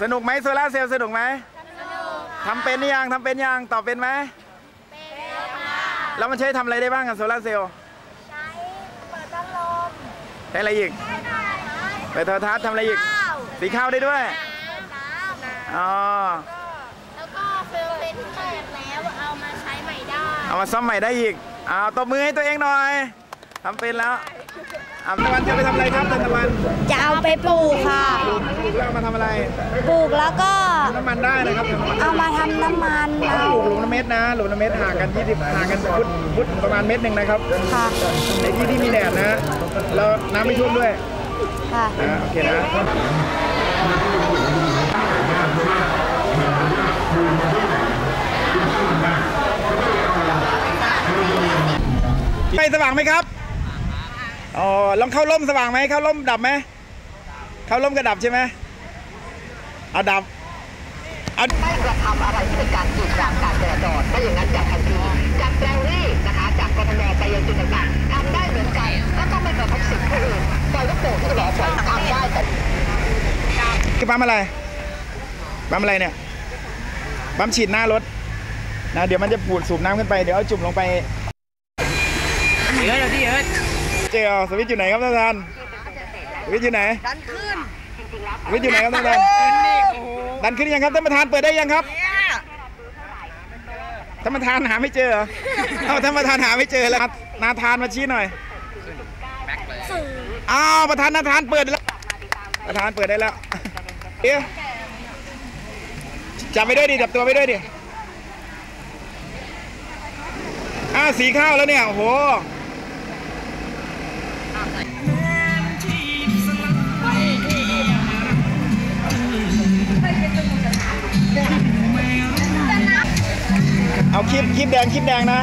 สนุกไหมโซล่าเซลล์สนุกไหมทำเป็นหรือยังทำเป็นยังตอบเป็นไหมแล้วมันใช้ทำอะไรได้บ้างกับโซล่าเซลล์ใช้เปิดพัดลมใช้อะไรอีกเปิดโทรทัศน์ทำอะไรอีกสีข้าวได้ด้วยอ๋อแล้วก็เฟลเฟนที่แตกแล้วเอามาใช้ใหม่ได้ เอามาซ่อมใหม่ได้อีกอ้าวตบมือให้ตัวเองหน่อย ทำเป็นแล้วอะตะวันจะไปทำอะไรครับตะวันจะเอาไปปลูกค่ะ ปลูกปลูกแล้วเอามาทำอะไรปลูกแล้วก็น้ำมันได้นะครับน้ำมันเอามาทำน้ำมันปเอาลูกหลุมละเม็ดนะหลุมละเม็ดห่างกัน20ห่างกันฟุตฟุตประมาณเม็ดหนึ่งนะครับค่ะในที่ที่มีแดดนะแล้วน้ำไม่ท่วมด้วยค่ะนะโอเคนะไฟสว่างไหมครับ อ๋อลองเข้าร่มสว่างไหมเข้าร่มดับไหมเข้าร่มก็ดับใช่ไหมเอาดับเอาไม่กระทำอะไรที่เป็นการกีดขวางการจราจรไม่อย่างนั้นจะทันทีจากแปลงรีนะคะ จากกรทมไปยังจุดต่างๆทำได้เหมือนกันก็ต้องไม่กระทบสิทธิผู้อื่นปล่อยลูกโป่งที่จะบอกปล่อยทำได้แต่คือปั๊มอะไรปั๊มอะไรเนี่ยปั๊มฉีดหน้ารถนะเดี๋ยวมันจะปูดสูบน้ำขึ้นไปเดี๋ยวเอาจุ่มลงไปเอิร์ดเอาดิเอิร์ด เจอสวิตช์อยู่ไหนครับท่านประธานสวิตช์อยู่ไหนดันขึ้นสวิตช์อยู่ไหนครับท่านประธานขึ้นนี่โอ้โหดันขึ้นยังครับท่านประธานเปิดได้ยังครับเนี่ยท่านประธานหาไม่เจอเหรอเอาท่านประธานหาไม่เจอแล้วนาธานมาชี้หน่อยแบ็คเลยอ้าวประธานนาธานเปิดแล้วประธานเปิดได้แล้วเอ๊ะจับไปด้วยดิจับตัวไปด้วยดิอ้าวสีข้าวแล้วเนี่ยโอ้โห คลิปคลิปแดงคลิปแดงนะ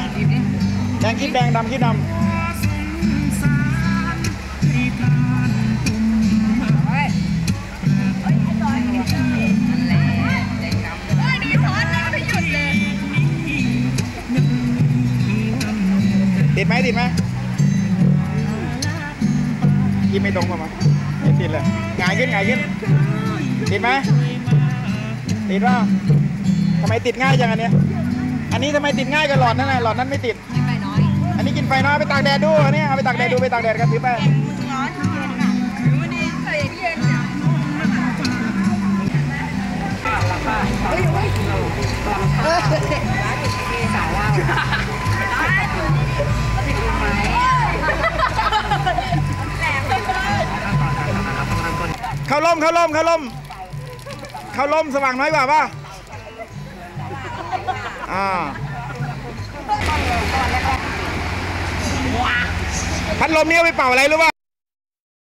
แดงคลิปแดงดำคลิปดำติดไหมติดไหมยิ้มไม่ตรงป่ะมั้งไม่ติดเลยหงายขึ้นหงายขึ้นติดไหมติดเปล่าทำไมติดง่ายจังอันเนี้ย อันนี้ทำไมติดง่ายกว่าหลอดนั่นน่ะหลอดนั้นไม่ติดไปน้อยอันนี้กินไฟน้อยเอาไปตากแดดดูอันนี้เอาไปตากแดดดูไปตากแดดกันถือไปร้อนเย็นอะหรือวันนี้ใส่เย็นอะเข้าร่มเข้าร่มเข้าร่มเข้าร่มสว่างน้อยกว่าป่ะ อ่าพัดลมนี่เอาไปเป่าอะไรรู้ป่ะ